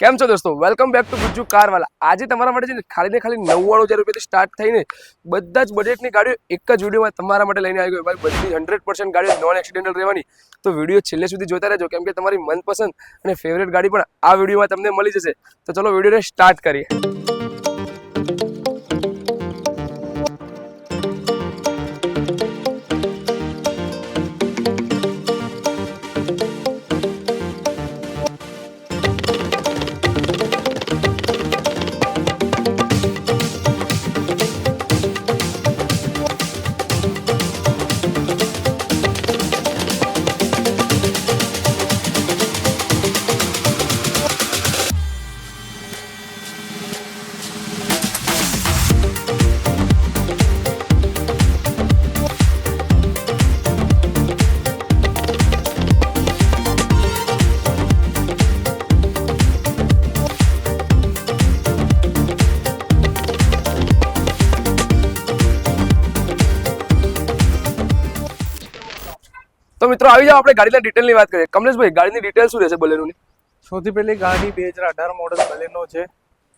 કેમ છો દોસ્તો? Welcome back to Gujju Carwala. આજે તમારા માટે છે ને ખાલી ને ખાલી નવ્વાણું હજાર રૂપિયાથી સ્ટાર્ટ થઈને બધા જ બજેટની ગાડીઓ એક જ વિડીયોમાં તમારા માટે લઈને આવી ગયો. ભાઈ, બધી હંડ્રેડ પર્સન્ટ ગાડીઓ નોન એક્સિડેન્ટલ રહેવાની. તો વીડિયો છેલ્લે સુધી જોતા રહેજો, કેમ કે તમારી મનપસંદ અને ફેવરેટ ગાડી પણ આ વિડીયોમાં તમને મળી જશે. તો ચલો વિડીયોને સ્ટાર્ટ કરીએ. તો મિત્રો આવી જાઓ આપણે ગાડીના ડિટેલની વાત કરીએ. કમલેશભાઈ ગાડીની ડિટેલ શું રહેશે બલેનોની? સૌથી પહેલી ગાડી બે હજાર અઢાર મોડલ બલેનો છે.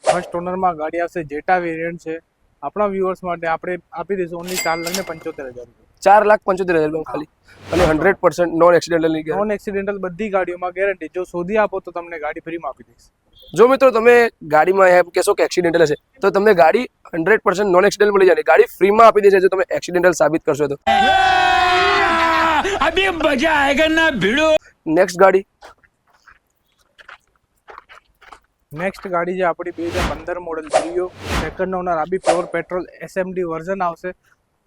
ફર્સ્ટ ઓનરમાં ગાડી આવશે જેટા વેરિયન્ટ છે. આપણા વ્યુઅર્સ માટે આપણે આપી દઈશું ઓનલી ચાર લાખ ને પંચોતેર હજાર ચાર લાખ પંચોતેર હજાર ખાલી. અને hundred percent non accidental non accidental બધી ગાડીઓમાં ગેરંટી જો શોધી આપો તો તમને ગાડી ફ્રીમાં આપી દઈશ. જો મિત્રો તમે ગાડીમાં એમ કહેશો કે એક્સિડેન્ટલ હશે તો તમને ગાડી હંડ્રેડ પર્સન્ટ નોન એક્સિડેન્ટ મળી જાય ગાડી ફ્રીમાં આપી દેશે જો તમે એક્સિડેન્ટલ સાબિત કરશો તો. अभी मजा आएगा ना भिड़ो નેક્સ્ટ ગાડી નેક્સ્ટ ગાડી છે આપણી બે હજાર પંદર મોડલ જીઓ સેકન્ડ ઓનર આ બી પ્યોર પેટ્રોલ એસએમડી વર્ઝન આવશે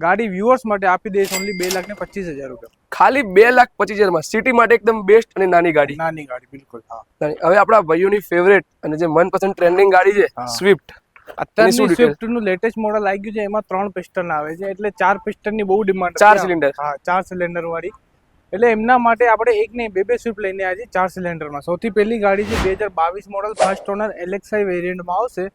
ગાડી વ્યુઅર્સ માટે આપી દઈશ ઓનલી બે લાખ ને પચીસ હજાર રૂપિયા ખાલી બે લાખ પચીસ હજારમાં સિટી માટે એકદમ બેસ્ટ અને નાની ગાડી નાની ગાડી બિલકુલ હા નાની. હવે આપણા ભાઈઓની ફેવરેટ અને જે મનપસંદ ટ્રેન્ડિંગ ગાડી છે હા. સ્વિફ્ટ અત્યારની શું detail? સ્વિફ્ટ નું લેટેસ્ટ મોડલ આવી ગયું છે એમાં ત્રણ પિસ્ટન આવે છે એટલે ચાર પિસ્ટન ની બહુ ડિમાન્ડ ચાર cylinder. હા ચાર સિલિન્ડર વાળી એટલે એમના માટે આપણે એક નહીં બે બે સ્વિફ્ટ લઈને આજે ચાર સિલિન્ડરમાં. સૌથી પહેલી ગાડી છે બે હજાર બાવીસ મોડલ ફર્સ્ટ ઓનર એલેક્સાઈ વેરિયન્ટમાં આવશે.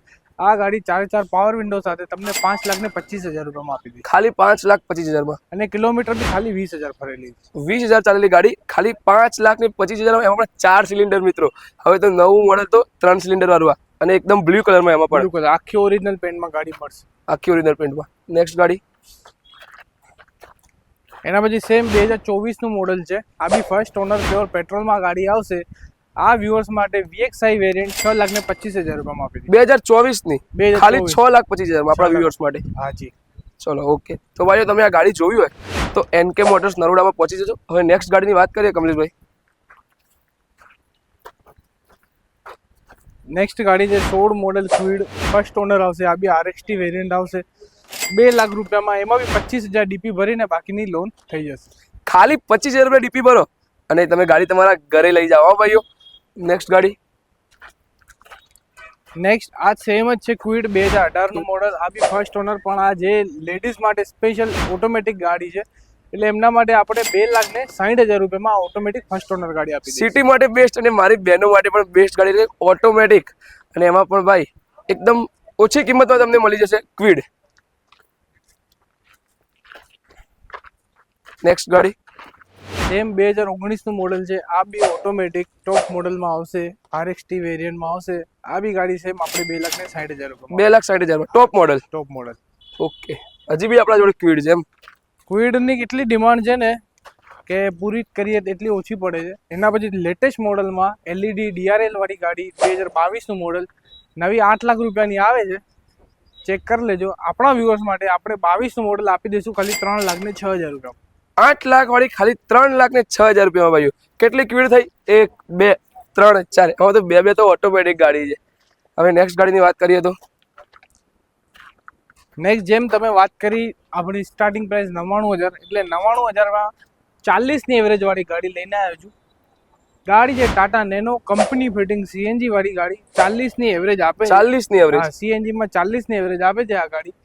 આ ગાડી ચાર ચાર પાવર વિન્ડો સાથે તમને પાંચ લાખ ને પચીસ હજાર રૂપિયામાં આપી દીધી ખાલી પાંચ લાખ પચીસ હજારમાં. અને કિલોમીટર બી ખાલી વીસ હજાર ફરેલી. વીસ હજાર ચાલેલી ગાડી ખાલી પાંચ લાખ ને પચીસ હજારમાં. એમાં પણ ચાર સિલિન્ડર મિત્રો. હવે તો નવું મોડલ તો ત્રણ સિલિન્ડર વાળું આ. અને એકદમ બ્લુ કલરમાં એમાં પણ. બિલકુલ આખી ઓરિજિનલ પેન્ટમાં ગાડી મળશે. આખી ઓરિજિનલ પેન્ટમાં નેક્સ્ટ ગાડી. એના પછી સેમ બે હજાર ચોવીસનું મોડલ છે. આ બી ફર્સ્ટ ઓનર પ્યોર પેટ્રોલમાં ગાડી આવશે. આ વ્યુઅર્સ માટે વીએક્સઆઈ વેરિયન્ટ છ લાખ ને પચીસ હજાર રૂપિયામાં આપી દીધી. બે હજાર ચોવીસની ખાલી છ લાખ પચીસ હજાર આપણા વ્યુઅર્સ માટે. હાજી ચલો ઓકે તો ભાઈઓ તમે આ ગાડી જોવી હોય તો એનકે મોટર્સ નરોડામાં પહોંચી જજો. હવે નેક્સ્ટ ગાડીની વાત કરીએ કમલેશભાઈ. નેક્સ્ટ ગાડી છે સોળ મોડલ ક્વિડ ફર્સ્ટ ઓનર આવશે આ બી આરએક્સટી વેરિયન્ટ આવશે. બે લાખ રૂપિયામાં એમાં બી પચીસ હજાર ડીપી ભરીને બાકીની લોન થઈ જશે. ખાલી પચીસ હજાર રૂપિયા ડીપી ભરો અને તમે ગાડી તમારા ઘરે લઈ જાઓ ભાઈઓ. નેક્સ્ટ ગાડી. નેક્સ્ટ આ સેમ જ છે ક્વિડ બે હજાર અઢારનું મોડલ આ બી ફર્સ્ટ ઓનર પણ આ જે લેડીઝ માટે સ્પેશિયલ ઓટોમેટિક ગાડી છે એટલે એમના માટે આપણે બે લાખ ને સાઠ હજાર રૂપિયામાં ઓટોમેટિક ફર્સ્ટ ઓનર ગાડી આપી સિટી માટે બેસ્ટ અને મારી બહેનો માટે પણ બેસ્ટ ગાડી ઓટોમેટિક અને એમાં પણ ભાઈ એકદમ ઓછી કિંમતમાં તમને મળી જશે ક્વિડ નેક્સ્ટ ગાડી? સેમ બે હજાર ઓગણીસનું મોડલ છે. આ બી ઓટોમેટિક ટોપ મોડલમાં આવશે. આરએક્સટી વેરિયન્ટમાં આવશે. આ બી ગાડી સેમ આપણે બે લાખ ને સાઠ હજાર બે લાખ સાઠ હજાર top model top model okay હજી બી આપણા જોડે ક્વિડ છે એમ. ક્વિડની કેટલી ડિમાન્ડ છે ને કે પૂરી કરીએ તો એટલી ઓછી પડે છે. એના પછી લેટેસ્ટ મોડલમાં એલઈડી ડીઆરએલ વાળી ગાડી બે હજાર બાવીસનું મોડલ નવી આઠ લાખ રૂપિયાની આવે છે. ચેક કરી લેજો. આપણા વ્યૂઅર્સ માટે આપણે બાવીસનું મોડલ આપી દઈશું. ખાલી ત્રણ લાખ ને છ હજાર રૂપિયા આઠ લાખ વાળી ખાલી ત્રણ લાખ ને છ હજાર રૂપિયામાં ભાઈઓ કેટલી ક્વિડ થઈ? એક બે ત્રણ ચાર. એમાં તો બે બે તો ઓટોમેટિક ગાડી છે. હવે નેક્સ્ટ ગાડીની વાત કરીએ તો. નેક્સ્ટ જેમ તમે વાત કરી આપણી સ્ટાર્ટિંગ પ્રાઇસ નવ્વાણું હજાર. એટલે નવ્વાણું હજારમાં ચાલીસની એવરેજ વાળી ગાડી લઈને આવ્યો છું. ગાડી છે Tata Nano company fitting CNG વાળી ગાડી. ચાલીસની એવરેજ આપે ચાલીસની એવરેજ સીએનજીમાં સીએનજી માં ચાલીસની એવરેજ આપે છે આ ગાડી.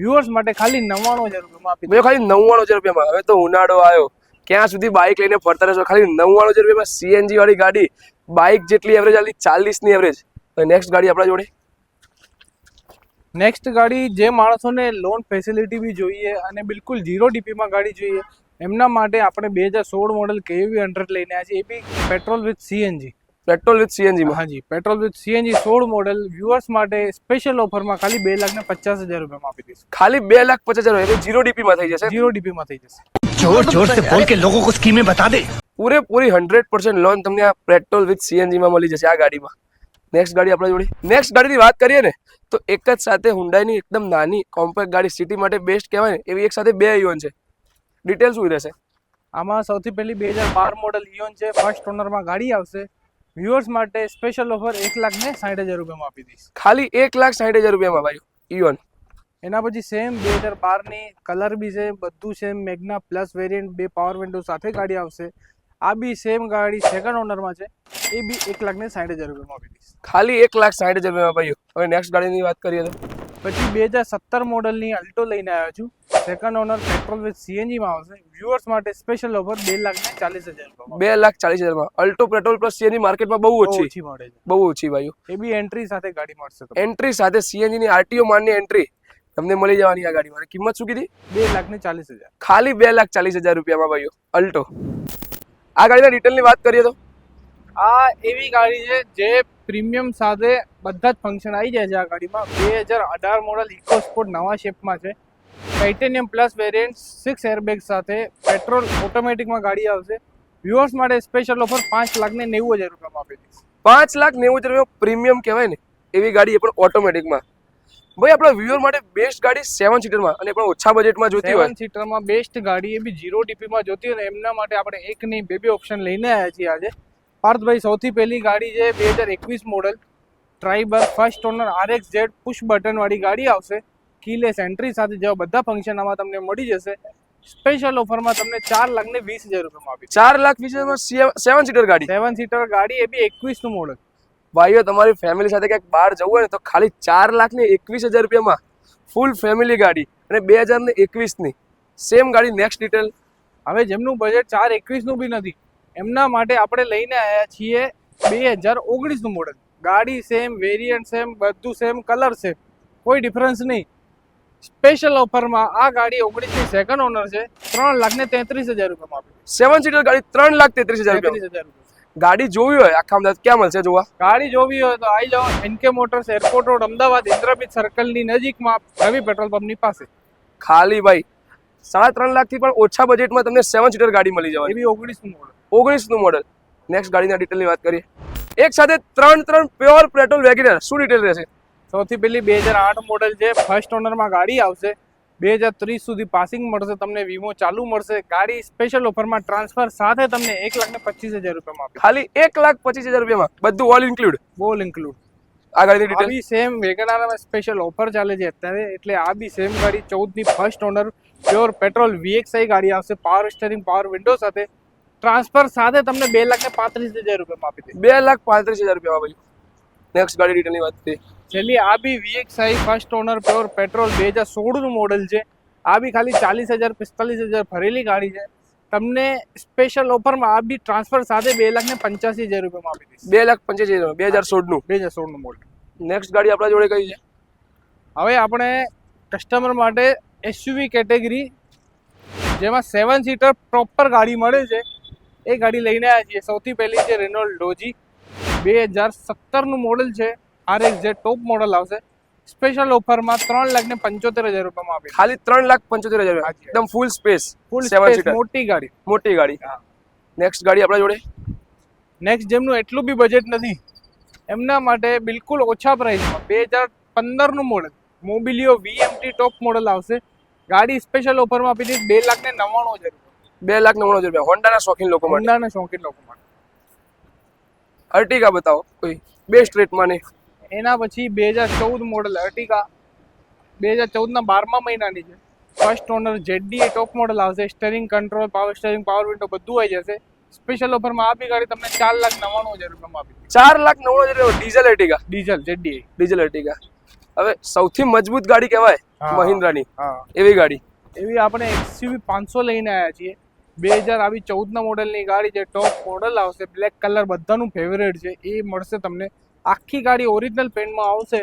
વ્યુઅર્સ માટે ખાલી નવ્વાણું હજાર રૂપિયામાં આપી મેં ખાલી નવ્વાણું હજાર રૂપિયામાં. હવે તો ઉનાળો આવ્યો. ક્યાં સુધી બાઇક લઈને ફરતા રહેશો? ખાલી નવ્વાણું હજાર રૂપિયામાં સીએનજી વાળી ગાડી બાઇક જેટલી એવરેજ આલી ચાલીસની એવરેજ નેક્સ્ટ ગાડી આપણા જોડે. નેક્સ્ટ ગાડી જે માણસોને લોન ફેસિલિટી બી જોઈએ અને બિલકુલ ઝીરો ડીપીમાં ગાડી જોઈએ એમના માટે આપણે બે હજાર સોળ મોડલ કેવી હંડ્રેડ લઈને આવ્યા છીએ. એ બી petrol with CNG petrol with CNG હા જી પેટ્રોલ વિથ સીએનજી સોળ મોડેલ વ્યુઅર્સ માટે સ્પેશિયલ ઓફરમાં ખાલી બે લાખ ને પચાસ હજાર રૂપિયામાં આપી દઈશું. ખાલી બે લાખ પચાસ હજાર એટલે જીરો ડીપીમાં થઈ જશે? જીરો ડીપીમાં થઈ જશે. જોર જોર સે બોલ કે લોગો કો સ્કીમે બતા દે. પૂરેપૂરી હંડ્રેડ પર્સન્ટ લોન તમને આ પેટ્રોલ વિથ સીએનજી માં મળી જશે આ ગાડીમાં. નેક્સ્ટ ગાડી આપણે જોડી. નેક્સ્ટ ગાડીની વાત કરીએ ને તો એક જ સાથે હુંડાઈની એકદમ નાની કોમ્પેક્ટ ગાડી સિટી માટે બેસ્ટ કહેવાય ને એવી એક સાથે બે ઇયોન છે. ડિટેલ શું રહેશે? આમાં સૌથી પહેલી બે હજાર બાર મોડલ ઇયોન છે. ફર્સ્ટ ઓનરમાં ગાડી આવશે. વ્યુઅર્સ માટે સ્પેશિયલ ઓફર એક લાખ ને સાઠ હજાર રૂપિયામાં આપી દઈશ. ખાલી એક લાખ સાઠ હજાર રૂપિયામાં ભાઈ ઇયોન એના પછી સેમ બે હજાર બારની કલર બી છે બધું સેમ મેગ્ના પ્લસ વેરિયન્ટ બે પાવર વિન્ડો સાથે ગાડી આવશે. આ બી સેમ ગાડી સેકન્ડ ઓનરમાં છે એ બી એક લાખ ને સાઠ હજાર રૂપિયામાં આપી દઈશ. ખાલી એક લાખ સાઠ હજાર રૂપિયામાં ભાઈ. હવે નેક્સ્ટ ગાડીની વાત કરીએ તો. પછી બે હજાર સત્તર મોડલની અલ્ટો લઈને આવ્યો છું. સેકન્ડ ઓનર પેટ્રોલ વિથ સીએનજીમાં આવશે. વ્યુઅર્સ માટે સ્પેશિયલ ઓફર બે લાખ ને ચાલીસ હજાર બે લાખ ચાલીસ હજારમાં અલ્ટો પેટ્રોલ પ્લસ સીએનજી માર્કેટમાં બહુ ઓછી. મળે છે. બહુ ઓછી ભાઈઓ. એ બી એન્ટ્રી સાથે ગાડી મળશે એન્ટ્રી સાથે સીએનજી ની આરટીઓ માનની એન્ટ્રી તમને મળી જવાની આ ગાડી મારી કિંમત શું કીધી? બે લાખ ને ચાલીસ હજાર. ખાલી બે લાખ ચાલીસ હજાર રૂપિયામાં ભાઈઓ. અલ્ટો. આ ગાડીના ડિટેલની વાત કરીએ તો? આ એવી ગાડી છે જે પ્રીમિયમ સાથે બધા જ ફંક્શન આવી જાય છે આ ગાડીમાં. બે હજાર અઢાર મોડલ ઇકો સ્પોર્ટ નવા શેપમાં છે. Titanium plus variant six airbag સાથે પેટ્રોલ ઓટોમેટિકમાં ગાડી આવશે. વ્યુઅર્સ માટે સ્પેશિયલ ઓફર પાંચ લાખ ને નેવું હજાર રૂપિયામાં આપી દઈશ. પાંચ લાખ નેવું હજાર રૂપિયા પ્રીમિયમ કહેવાય ને એવી ગાડી એ પણ ઓટોમેટિકમાં ભાઈ આપણા વ્યુઅર માટે બેસ્ટ ગાડી સેવન સીટરમાં અને પણ ઓછા બજેટમાં જોતી હોય. સેવન સીટરમાં બેસ્ટ ગાડી એ બી જીરો ડીપીમાં જોતી હોય ને એમના માટે આપણે એક નહીં બે બે ઓપ્શન લઈને આવ્યા છીએ આજે. પાર્થભાઈ સૌથી પહેલી ગાડી છે બે હજાર એકવીસ model Triber first owner RXZ zed push બટનવાળી ગાડી આવશે. કીલેસ એન્ટ્રી સાથે જેવા બધા ફંક્શન આમાં તમને મળી જશે. સ્પેશિયલ ઓફરમાં તમને ચાર લાખ ને વીસ હજાર રૂપિયામાં આપી ચાર લાખ વીસ હજારમાં સેવન સીટર ગાડી? સેવન સીટર ગાડી એ બી એકવીસનું મોડલ ભાઈઓ તમારી ફેમિલી સાથે ક્યાંક બહાર જવું હોય ને તો ખાલી ચાર લાખ ને એકવીસ હજાર રૂપિયામાં ફૂલ ફેમિલી ગાડી અને બે હજાર ને એકવીસની. સેમ ગાડી નેક્સ્ટ ડિટેલ હવે જેમનું બજેટ ચાર એકવીસનું બી નથી એમના માટે આપણે લઈને આવ્યા છીએ બે હજાર ઓગણીસનું મોડલ ગાડી સેમ વેરિયન્ટ સેમ બધું સેમ કલર સેમ કોઈ ડિફરન્સ નહીં. સ્પેશિયલ ઓફરમાં આ ગાડી ઓગણીસની સેકન્ડ ઓનર છે. ત્રણ લાખ ને તેત્રીસ હજાર રૂપિયામાં આપી સેવન સીટર ગાડી ત્રણ લાખ તેત્રીસ હજાર રૂપિયા ગાડી જોવી હોય આખા અમદાવાદ ક્યાં મળશે જોવા? ગાડી જોવી હોય તો આવી જાઓ NK motors airport road Ahmedabad ઇન્દ્રપીત સર્કલની નજીકમાં રવિ પેટ્રોલ પંપની પાસે. ખાલી ભાઈ સાડા ત્રણ લાખથી પણ ઓછા બજેટમાં તમને સેવન સીટર ગાડી મળી જવાની. એવી ઓગણીસનું મોડલ ઓગણીસનું મોડલ નેક્સ્ટ ગાડીના ડિટેલની વાત કરીએ. એક સાથે ત્રણ ત્રણ પ્યોર પેટ્રોલ વેગેનર શું ડિટેલ રહેશે? સૌથી પહેલી બે હજાર આઠ મોડલ છે ફર્સ્ટ ઓનરમાં ગાડી આવશે બે હજાર ત્રીસ સુધી પાસિંગ મળશે તમને વીમો ચાલુ મળશે. ગાડી સ્પેશિયલ ઓફરમાં ટ્રાન્સફર સાથે તમને એક લાખ ને પચીસ હજાર રૂપિયામાં ખાલી એક લાખ પચીસ હજાર રૂપિયામાં? બધું ઓલ ઇન્ક્લુડ બોલ ઇન્ક્લુડ આ ગાડીની ડિટેલ બી સેમ વેગનારમાં સ્પેશિયલ ઓફર ચાલે છે અત્યારે. એટલે આ બી સેમ ગાડી ચૌદની first owner pure petrol VXI ગાડી આવશે. પાવર સ્ટેરિંગ પાવર વિન્ડો સાથે. ટ્રાન્સફર સાથે તમને બે લાખ ને પાંત્રીસ હજાર રૂપિયામાં આપી દે. બે લાખ પાંત્રીસ હજાર રૂપિયા ભાઈ. નેક્સ્ટ ગાડી ડિટેલની વાત કરીએ. છેલ્લી આ બી VXI first owner pure petrol બે હજાર સોળનું મોડલ છે. આ બી ખાલી ચાલીસ હજાર પિસ્તાલીસ હજાર ભરેલી ગાડી છે. તમને સ્પેશિયલ ઓફરમાં આ બી ટ્રાન્સફર સાથે બે લાખ ને પંચ્યાસી હજાર રૂપિયામાં આપી દઈશ. બે લાખ પંચ્યાસી હજાર બે હજાર સોળનું. બે હજાર સોળનું મોડલ નેક્સ્ટ ગાડી આપણા જોડે કઈ છે? હવે આપણે કસ્ટમર માટે એસયુવી કેટેગરી જેમાં સેવન સીટર પ્રોપર ગાડી મળે છે. એ ગાડી લઈને આવ્યા છીએ. સૌથી પહેલી છે રેનોલ્ડ ડોજી બે હજાર સત્તરનું મોડલ છે. આર એક્સ જે ટોપ મોડલ આવશે. સ્પેશિયલ ઓફરમાં ત્રણ લાખ ને પંચોતેર હજાર રૂપિયામાં આપે ખાલી ત્રણ લાખ પંચોતેર હજાર. એકદમ ફૂલ સ્પેસ ફૂલ સીટર મોટી ગાડી. મોટી ગાડી. નેક્સ્ટ ગાડી આપણા જોડે. નેક્સ્ટ જેમનું એટલું બી બજેટ નથી એમના માટે બિલકુલ ઓછા પ્રાઇસમાં બે હજાર પંદરનું મોડલ મોબિલિયો વીએમટી ટોપ મોડલ આવશે. ગાડી સ્પેશિયલ ઓફરમાં આપી દીધી બે લાખ ને નવ્વાણું હજાર બે લાખ નવ્વાણું હજાર રૂપિયા. હોન્ડાના શોખીન લોકો માટે. હોન્ડાના શોખીન લોકો માટે. અર્ટિગા બતાવો કોઈ બેસ્ટ રેટમાં ને એના પછી બે હજાર ચૌદ મોડલ અર્ટિગા. બે હજાર ચૌદના બારમા મહિનાની છે. First owner ZD top model આવશે. Steering control power steering power window બધું આવી જશે. સ્પેશિયલ ઓફરમાં આ બી ગાડી તમને ચાર લાખ નવ્વાણું હજાર રૂપિયામાં આપી ચાર લાખ નવ્વાણું હજાર રૂપિયા diesel Ertiga? Diesel ZD diesel Ertiga. હવે સૌથી મજબૂત ગાડી કહેવાય. મહિન્દ્રાની. એવી ગાડી. એવી આપણે એક્સયુવી પાંચસો લઈને આવ્યા છીએ. બે હજાર આવી ચૌદના મોડલની ગાડી છે ટોપ મોડલ આવશે બ્લેક કલર બધાનું ફેવરેટ છે એ મળશે તમને. આખી ગાડી ઓરિજિનલ પેન્ટમાં આવશે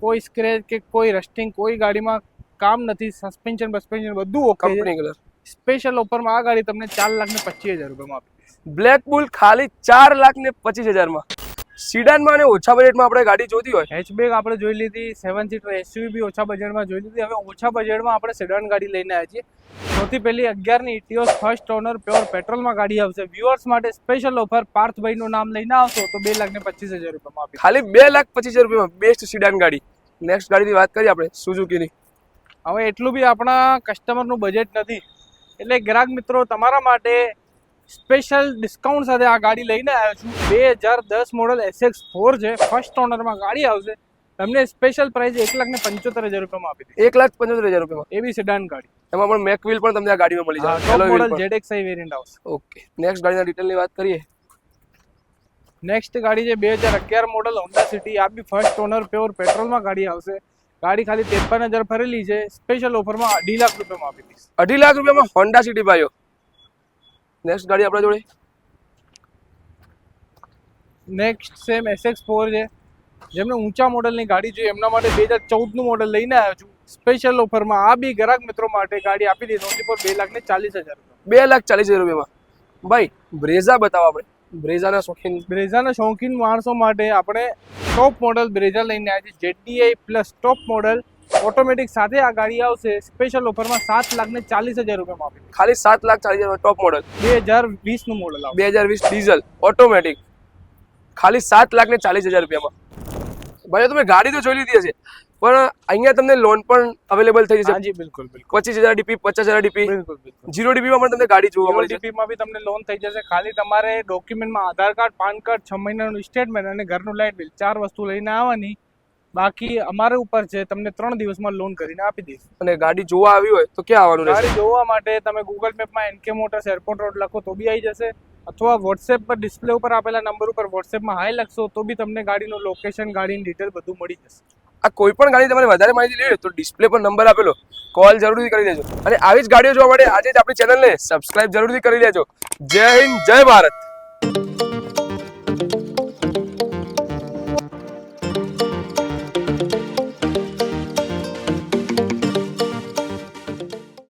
કોઈ સ્ક્રેચ કે કોઈ રસ્ટિંગ કોઈ ગાડીમાં કામ નથી સસ્પેન્શન બસ્પેન્શન બધું ઓકે કંપની કલર સ્પેશિયલ ઓફરમાં આ ગાડી તમને ચાર લાખ ને પચીસ હજાર રૂપિયામાં આપી. બ્લેક બુલ ખાલી ચાર લાખ ને પચીસ હજારમાં. સિડાનમાં અને ઓછા બજેટમાં આપણે ગાડી જોતી હોય. હેચબેક આપણે જોઈ લીધી સેવન સીટર એસયુવી બી ઓછા બજેટમાં જોઈ લીધી. હવે ઓછા બજેટમાં આપણે સિડાન ગાડી લઈને આવીએ છીએ. સૌથી પહેલી અગિયારની ઇટીઓ ફર્સ્ટ ઓનર પ્યોર પેટ્રોલમાં ગાડી આવશે. વ્યુઅર્સ માટે સ્પેશિયલ ઓફર પાર્થભાઈનું નામ લઈને આવશો તો બે લાખ ને પચીસ હજાર રૂપિયામાં આપી ખાલી બે લાખ પચીસ હજાર રૂપિયામાં બેસ્ટ સિડાન ગાડી. નેક્સ્ટ ગાડીની વાત કરીએ આપણે સુઝુકીની હવે એટલું બી આપણા કસ્ટમરનું બજેટ નથી. એટલે ગ્રાહક મિત્રો તમારા માટે સ્પેશિયલ ડિસ્કાઉન્ટ સાથે આ ગાડી લઈને આવ્યો છું. બે હજાર દસ મોડલ એસએક્સ ફોર છે. ફર્સ્ટ ઓનરમાં ગાડી આવશે. તમને સ્પેશિયલ પ્રાઇસ એક લાખ ને પંચોતેર હજાર રૂપિયામાં આપી દીધી એક લાખ પંચોતેર હજાર રૂપિયામાં? એવી સેડાન ગાડી. એમાં પણ મેક વ્હીલ પણ તમને આ ગાડીમાં મળી જાય. Top model. X I variant આવશે. ઓકે નેક્સ્ટ ગાડીના ડિટેલની વાત કરીએ. નેક્સ્ટ ગાડી છે બે હજાર અગિયાર મોડલ હોન્ડા સિટી આ બી ફર્સ્ટ ઓનર પ્યોર પેટ્રોલમાં ગાડી આવશે. ગાડી ખાલી ત્રેપન હજાર ફરેલી છે. સ્પેશિયલ ઓફરમાં અઢી લાખ રૂપિયામાં આપી દઈશ. અઢી લાખ રૂપિયામાં હોન્ડા સિટી ભાઈઓ. નેક્સ્ટ ગાડી આપણા જોડે. નેક્સ્ટ સેમ એસએક્સ ફોર છે. જેમને ઊંચા મોડલની ગાડી જોઈએ એમના માટે બે હજાર ચૌદનું મોડલ લઈને આવ્યો છું. સ્પેશિયલ ઓફરમાં આ બી ગ્રાહક મિત્રો માટે ગાડી આપી દીધી. ઓનલી પર બે લાખ ને ચાલીસ હજાર બે લાખ ચાલીસ હજાર રૂપિયામાં. ભાઈ બ્રેઝા બતાવો આપણે. બ્રેઝાના શોખીન. બ્રેઝાના શોખીન માણસો માટે આપણે ટોપ મોડલ બ્રેઝા લઈને આવ્યા છે ZTI plus top model automatic સાથે આ ગાડી આવશે. સ્પેશિયલ ઓફરમાં સાત લાખ ને ચાલીસ હજાર રૂપિયામાં આપી ખાલી સાત લાખ ચાલીસ હજાર ટોપ મોડલ બે હજાર વીસનું મોડલ બે હજાર વીસ ડીઝલ ઓટોમેટિક ખાલી સાત લાખ ને ચાલીસ હજાર રૂપિયામાં. ભાઈ તમે ગાડી તો જોઈ લીધી હશે પણ અહીંયા તમને લોન પણ અવેલેબલ થઈ જશે. હાજી બિલકુલ બિલકુલ. પચીસ હજાર ડીપી પચાસ હજાર ડીપી જીરો ડીપીમાં પણ તમને ગાડી જોવા મળે ડીપીમાં બી તમને લોન થઈ જશે. ખાલી તમારે ડોક્યુમેન્ટમાં આધાર કાર્ડ પાન કાર્ડ છ મહિનાનું સ્ટેટમેન્ટ અને ઘરનું લાઇટ બિલ ચાર વસ્તુ લઈને આવવાની. બાકી અમારે ઉપર છે તમને ત્રણ દિવસમાં લોન કરીને આપી દઈશ. અને ગાડી જોવા આવી હોય તો ક્યાં આવવાનું રહેશે? ગાડી જોવા માટે તમે ગૂગલ મેપમાં એનકે મોટર્સ એરપોર્ટ રોડ લખો તો બી આવી જશે. અથવા વોટ્સએપ પર ડિસ્પ્લે ઉપર આપેલા નંબર ઉપર વોટ્સએપમાં હાઈ લખશો તો બી તમને ગાડીનું લોકેશન ગાડીની ડિટેલ બધું મળી જશે. આ કોઈ પણ ગાડી તમારે વધારે માહિતી લેવી હોય તો ડિસ્પ્લે પર નંબર આપેલો. કોલ જરૂરથી કરી દેજો. અને આવી જ ગાડીઓ જોવા માટે આજે જ આપણી ચેનલને સબસ્ક્રાઇબ જરૂરથી કરી લેજો. જય હિન્દ જય ભારત.